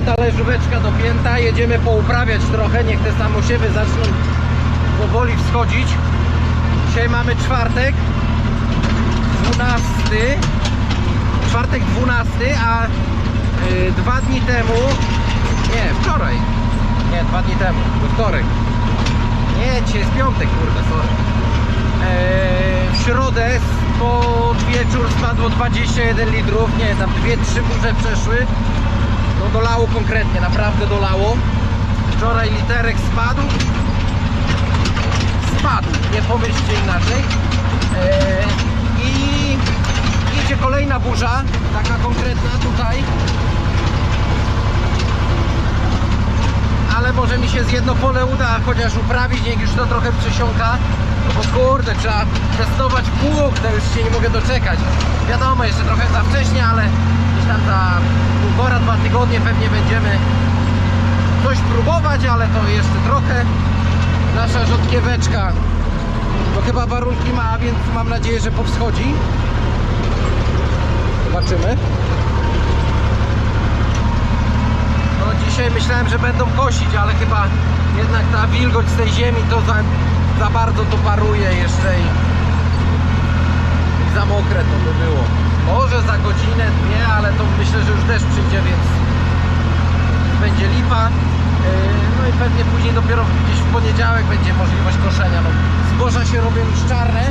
gotowe, talerzóweczka dopięta, jedziemy pouprawiać trochę, niech te samosiewy zaczną powoli wschodzić. Dzisiaj mamy czwartek, 12, czwartek 12, a y, dwa dni temu, nie, wczoraj, nie, dwa dni temu, we wtorek, nie, dzisiaj jest piątek, kurde, sorry. Eee, w środę pod wieczór spadło 21 litrów, nie, tam dwie, trzy burze przeszły. No dolało konkretnie, naprawdę dolało. Wczoraj literek spadł. Spadł, nie pomyślcie inaczej. Eee, I idzie kolejna burza, taka konkretna tutaj. ale może mi się z jedno pole uda chociaż uprawić, niech już to trochę przesiąka. No bo kurde, trzeba testować pług, to już się nie mogę doczekać. Wiadomo, jeszcze trochę za wcześnie, ale tam za półtora, dwa tygodnie pewnie będziemy coś próbować, ale to jeszcze trochę. Nasza rzodkieweczka to chyba warunki ma, więc mam nadzieję, że powschodzi. Zobaczymy. No dzisiaj myślałem, że będą kosić, ale chyba jednak ta wilgoć z tej ziemi to za, za bardzo to paruje jeszcze i, za mokre to by było. Może za godzinę, dwie, ale to myślę, że już deszcz przyjdzie, więc Yy, No i pewnie później dopiero gdzieś w poniedziałek będzie możliwość koszenia. No, zboża się robią już czarne,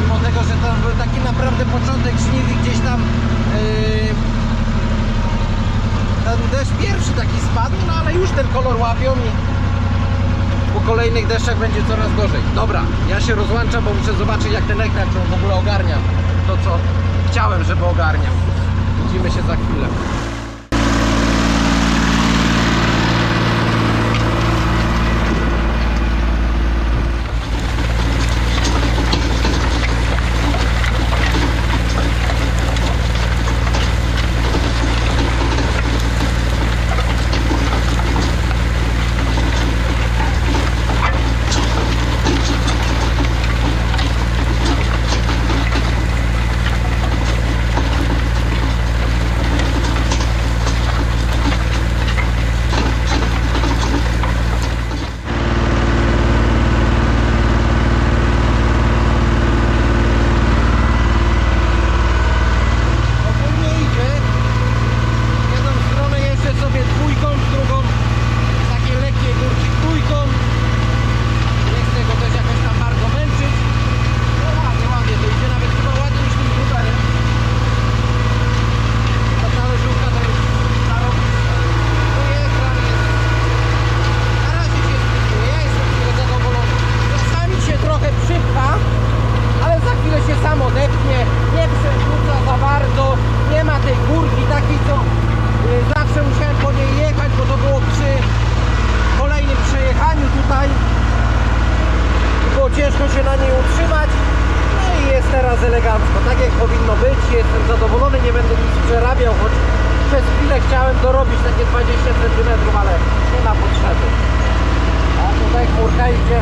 mimo tego, że tam był taki naprawdę początek żniw i gdzieś tam yy, ten deszcz pierwszy taki spadł, no ale już ten kolor łapią i po kolejnych deszczach będzie coraz gorzej. Dobra, ja się rozłączam, bo muszę zobaczyć jak ten ekran, czy on w ogóle ogarnia to, co chciałem, żeby ogarniał. Widzimy się za chwilę. Ogólnie idzie. Jedną stronę jeszcze sobie dwójką, w drugą takie lekkie górki trójką. Nie chcę go też jakoś tam bardzo męczyć. No ładnie, ładnie to idzie, nawet chyba ładniej niż tym gruberem. Ta talerzówka to już zarobista. Tu ekran jest. Na razie się spróbuję, ja jestem z tego zadowolony. Czasami się trochę przypcha, ale za chwilę się samo depnie, nie przerzuca za bardzo, nie ma tej górki takiej, co y, zawsze musiałem po niej jechać, bo to było przy kolejnym przejechaniu tutaj. I Było ciężko się na niej utrzymać. No i jest teraz elegancko, tak jak powinno być. Jestem zadowolony, nie będę nic przerabiał, choć przez chwilę chciałem dorobić takie 20 cm, ale nie ma potrzeby. A tutaj chmurka idzie.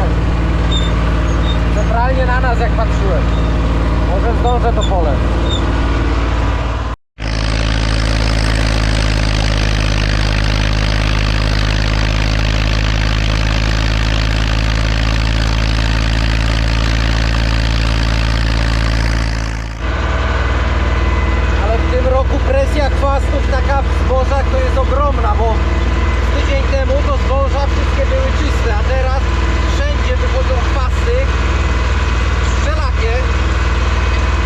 Centralnie na nas jak patrzyłem. Może zdążę to pole. Ale w tym roku presja chwastów taka w zbożach to jest ogromna, bo tydzień temu to zboża wszystkie były czyste, a teraz wszędzie wychodzą chwasty wszelakie.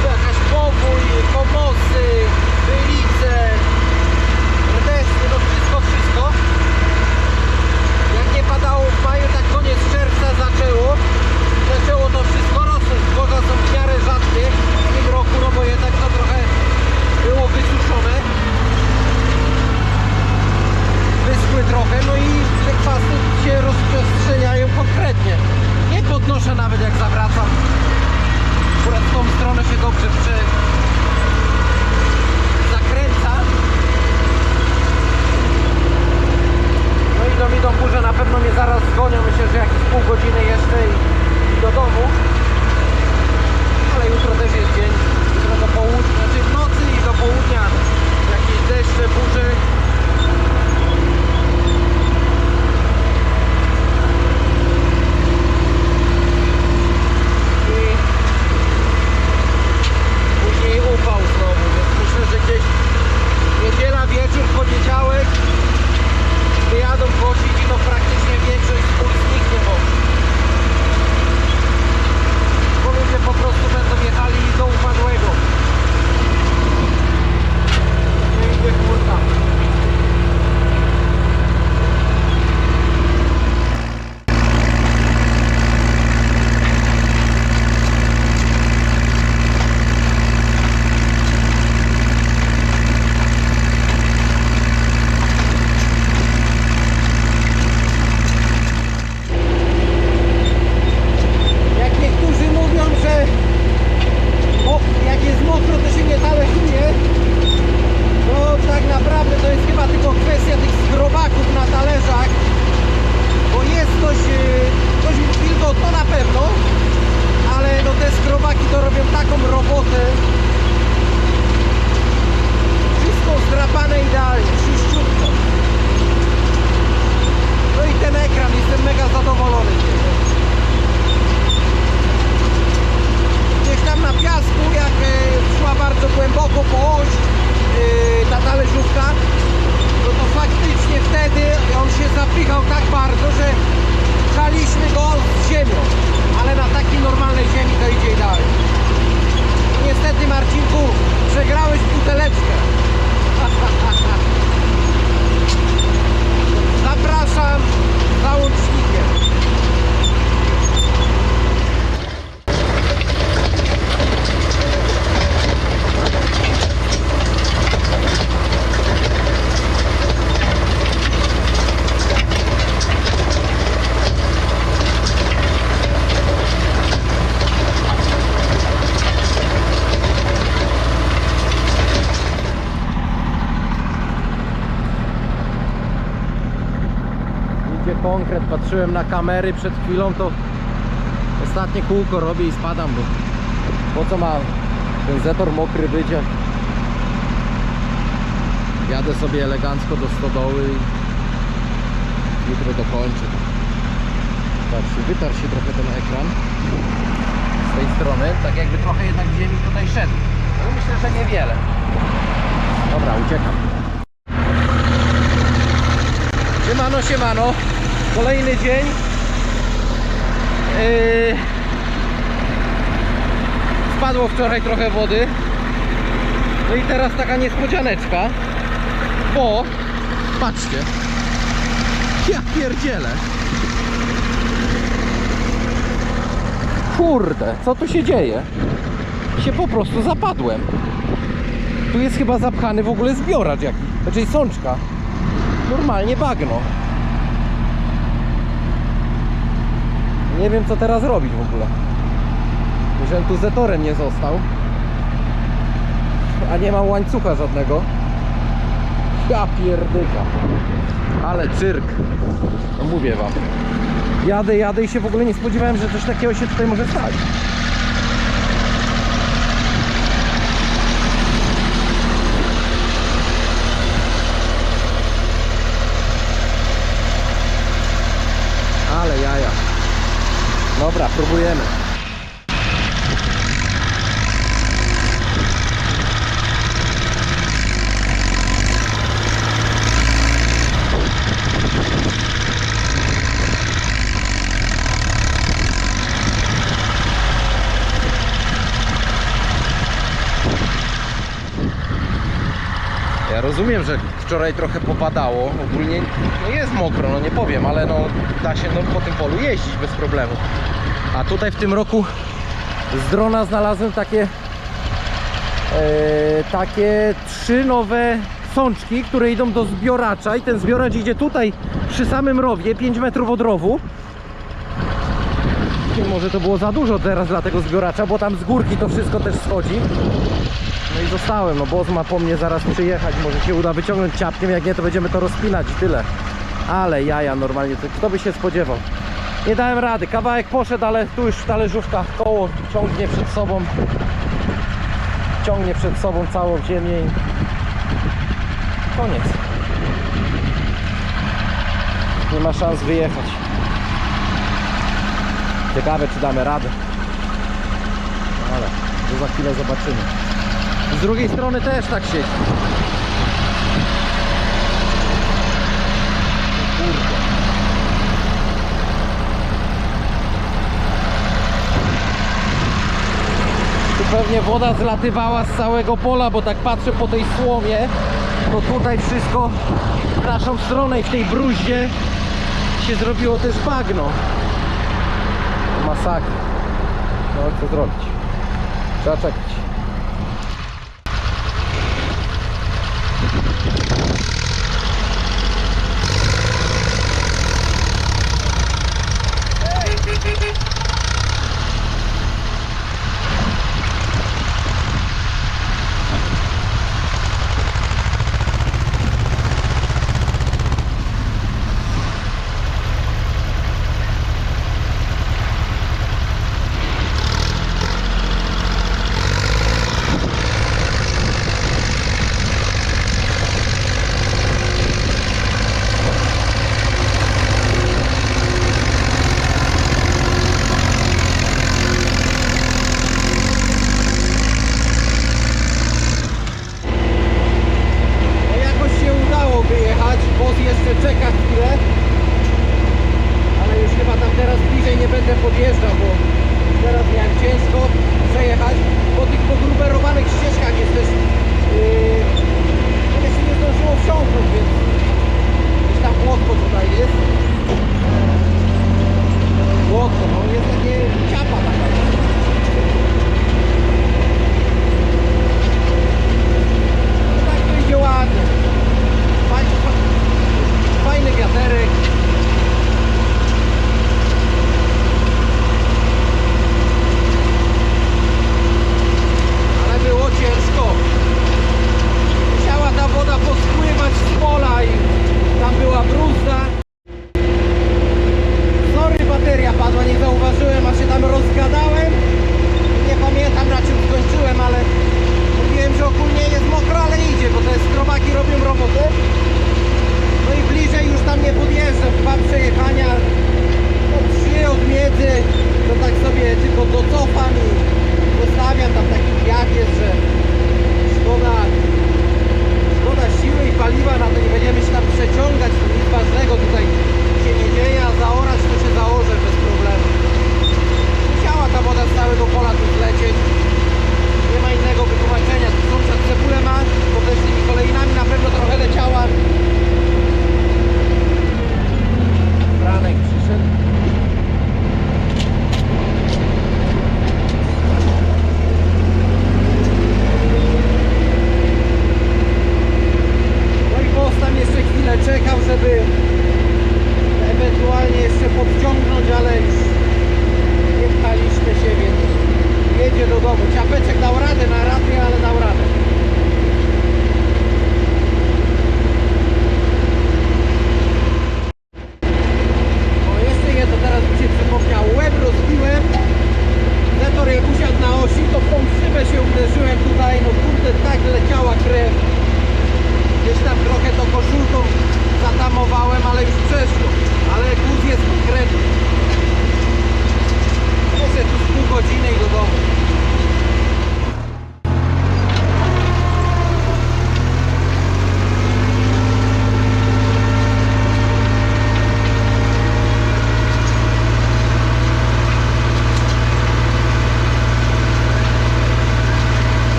Tu jakaś powój, komosy, bylice, rdesy, no wszystko, wszystko. Jak nie padało w maju, tak koniec czerwca zaczęło. Zaczęło to wszystko rosnąć. Zboża są w miarę rzadkie w tym roku, no bo jednak to trochę było wysuszone. smaków na talerzach, bo jest coś, y, coś wilgo, to na pewno, ale no te skrobaki to robią taką robotę. Wszystko zdrapane idealnie, czyściutko. No i ten ekran, jestem mega zadowolony. Gdzieś tam na piasku, jak y, szła bardzo głęboko po oś, y, ta Konkret, patrzyłem na kamery przed chwilą, to ostatnie kółko robię i spadam, bo po co ma ten zetor mokry być, jak jadę sobie elegancko do stodoły i jutro dokończę. Patrzcie, wytarł się trochę ten ekran z tej strony, tak jakby trochę jednak ziemi tutaj szedł. No myślę, że niewiele. Dobra, uciekam. Siemano, siemano. Kolejny dzień. Yy... Spadło wczoraj trochę wody. No i teraz taka niespodzianeczka. Bo, patrzcie. Ja pierdzielę. Kurde, co tu się dzieje? Się po prostu zapadłem. Tu jest chyba zapchany w ogóle zbioracz jakiś. Znaczy sączka normalnie bagno. Nie wiem co teraz robić w ogóle. Żebym tu zetorem nie został. A nie mam łańcucha żadnego. Ja pierdyka. Ale cyrk. No mówię wam. Jadę, jadę i się w ogóle nie spodziewałem, że coś takiego się tutaj może stać. Ale jaja. Dobra, próbujemy. Ja rozumiem, że wczoraj trochę popadało. Ogólnie no jest mokro, no nie powiem, ale no da się no, po tym polu jeździć bez problemu. A tutaj w tym roku z drona znalazłem takie e, takie trzy nowe sączki, które idą do zbioracza i ten zbioracz idzie tutaj przy samym rowie, 5 metrów od rowu. Może to było za dużo teraz dla tego zbioracza, bo tam z górki to wszystko też schodzi. No i zostałem, no ma po mnie zaraz przyjechać, może się uda wyciągnąć ciapkiem, jak nie to będziemy to rozpinać i tyle. Ale jaja normalnie, to kto by się spodziewał. Nie dałem rady, kawałek poszedł, ale tu już talerzówka koło ciągnie przed sobą. Ciągnie przed sobą całą ziemię i koniec. Nie ma szans wyjechać. Ciekawe czy damy radę. No Ale to za chwilę zobaczymy. Z drugiej strony też tak siedzi. Pewnie woda zlatywała z całego pola, bo tak patrzę po tej słomie, to tutaj wszystko w naszą stronę i w tej bruździe się zrobiło też bagno. Masakra. No co zrobić? Trzeba czekać.